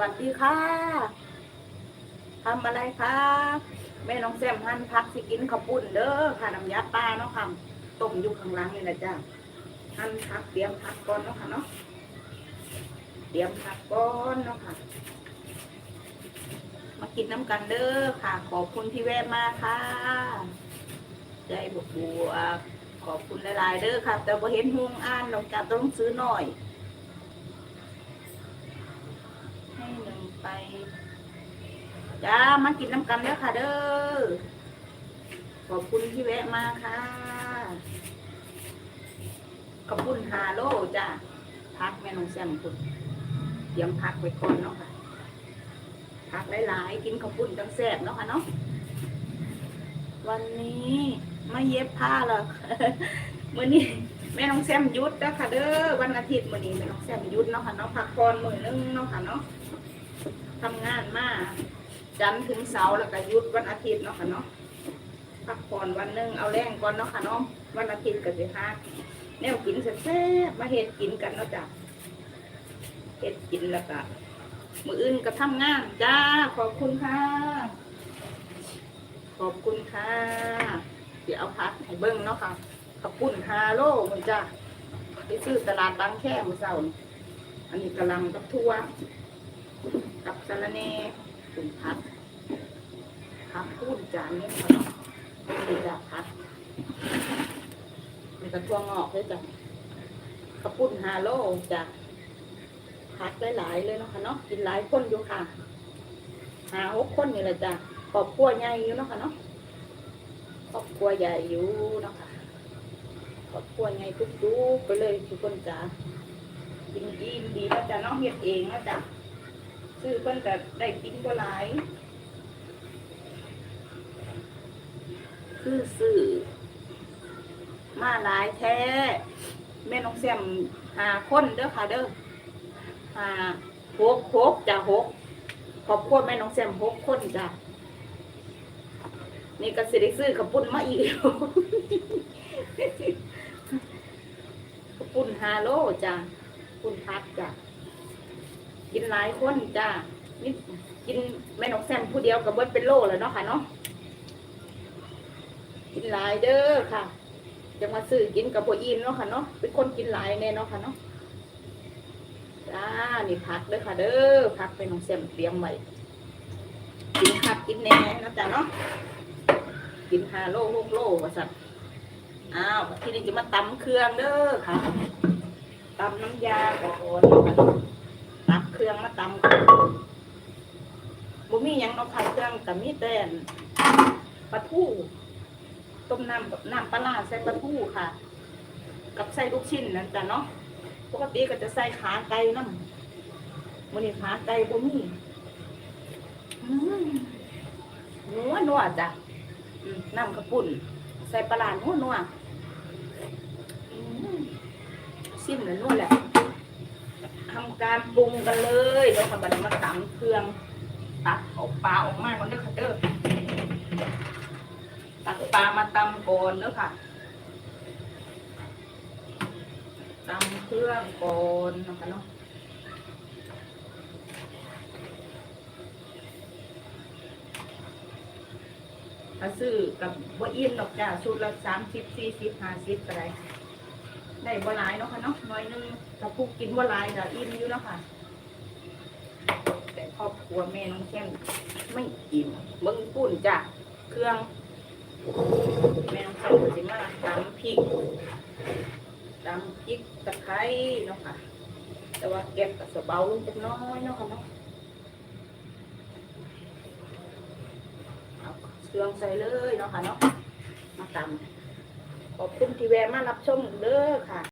วัสดีค่ะทำอะไรคะแม่น้องแซมหั่นผักสิกินข้าวปุ้นเด้อค่ะน้ำยาปลาเนาะค่ะต้มอยู่ข้างล่างนี่แหละจ้ะหั่นผักเตรียมผักก่อนเนาะค่ะเนาะเตรียมผักก่อนเนาะค่ะ มากินน้ำกันเด้อค่ะ ขอบคุณที่แวะมาค่ะใจบวกบวกขอบคุณหลายๆเด้อค่ะ แต่บ่เห็นห่วงอ่านเราจะต้องซื้อหน่อย ไปจ้ามากินน้ำกันเด้อค่ะเด้อขอบคุณที่แวะมาค่ะขอบคุณฮาโลจ้าพักแม่น้องแซมคุณเตรียมพักไว้ก่อนเนาะค่ะพักหลายๆกินขอบคุณจังแซ่บเนาะค่ะเนาะวันนี้ไม่เย็บผ้าหรอกมื้อนี้แม่น้องแซมยุดแล้วค่ะเด้อวันอาทิตย์มื้อนี้แม่น้องแซมยุดเนาะค่ะเนาะพักผ่อนมื้อนึงเนาะค่ะเนาะ ทำงานมาจันทร์ถึงเสาร์แล้วก็หยุดวันอาทิตย์เนาะค่ะเนาะพักผ่อนวันหนึงเอาแรงก่อนเนาะค่ะเนาะวันอาทิตย์ก็สิหาแนวกินแซ่บๆมาเฮ็ดกินกันเนาะจ้ะเฮ็ดกินแล้วก็มืออื่นก็ทำงานจ้าขอบคุณค่ะ ขอบคุณค่ะ เดี๋ยวเอาพักให้เบิ้งเนาะค่ะขอบคุณฮาโลมึงจ้าไปซื้อตลาดบางแค่มือเช้านี่อันนี้กำลังกับทั่ว กับสาระเน่ถุงพัดพับพูดจานนี้ค่ะเนาะนี่จะพัดมีกระทั่วงอกด้วยจ้ะกระปุ้นฮาโลจ้ะพัดหลายๆเลยเนาะค่ะเนาะกินหลายคนอยู่ค่ะหาหกคนนี่แหละจ้ะครอบครัวใหญ่อยู่เนาะค่ะเนาะครอบครัวใหญ่อยู่เนาะค่ะครอบครัวใหญ่ทุกๆไปเลยทุกคนจ้ะกินอิ่มดีแล้วจ้ะน้องเฮ็ดเองนะจ้ะ ซื้อเพิ่นก็ได้กินก็หลายคือซื้อมาหลายแท้ แม่น้องแซมหาคนเด้อค่ะเด้อหาหกหกจ้ะหกครอบครัวแม่น้องแซมหกคนจ้ะนี่ก็สิได้ซื้อขับปุ่นมาอีกขับปุ่นฮาโลจ้ะปุ่นพัดจ้ะ กินหลายคนจ้านี่กินแม่นกแซมผู้เดียวกับเบิดเป็นโลแล้วเนาะค่ะเนาะกินหลายเด้อค่ะจะมาซื้อกินกับโบอินเนาะค่ะเนาะเป็นคนกินหลายแน่เนาะค่ะเนาะจ้านี่ผักเด้อค่ะ เด้อผักเป็นนงแซมเตรียมไว้กินผักกินแน่นะจ๊ะเนาะกินหาโลหกโลว่าสัตว์อ้าวทีนี้จะมาตำเครื่องเด้อค่ะตำน้ำยาก่อน เครื่องมาตำบ่มีหยังเอาผัดเครื่องกับมีแต่นปลาทูต้มน้ำกับน้ำปลาร้าใส่ปลาทูค่ะ กับใส่ลูกชิ้นนั่นจ้ะเนาะปกติก็จะใส่ขาไก่น้ำมันนี่ขาไก่บ่มีอืมนัวนัวจ้ะน้ำกระปุ่น ใส่ปลาร้านัวนัวซิมแล้วนัวแหละ ทำการปรุงกันเลยเดี๋ยวค่ะบัดนี้มาตำเครื่องตักเอาปลาออกมาก่อนเด้อค่ะเด้อตักปลามาตำก่อนเด้อค่ะตำเครื่องก่อนนะคะเนาะถ้าซื้อกับว่าอิ่มดอกจ้าชุดละสามสิบสี่สิบห้าสิบก็ได้ ได้บ่หลายเนาะค่ะเนาะน้อยนึงถ้าผู้กินบ่หลายก็อิ่มอยู่เนาะค่ะ แต่ครอบครัวแม่น้องแก้มไม่อิ่มเบิ่งปุ่นจ้ะเครื่อง แม่น้องแก้มก็สิมาตำพริกตำพริกตะไคร้เนาะค่ะ แต่ว่าเก็บกับสะเบาลงจักน้อยเนาะค่ะเนาะเอาเครื่องใส่เลยเนาะค่ะเนาะมาตำ ขอบคุณที่แวะมารับชมเด้อค่ะ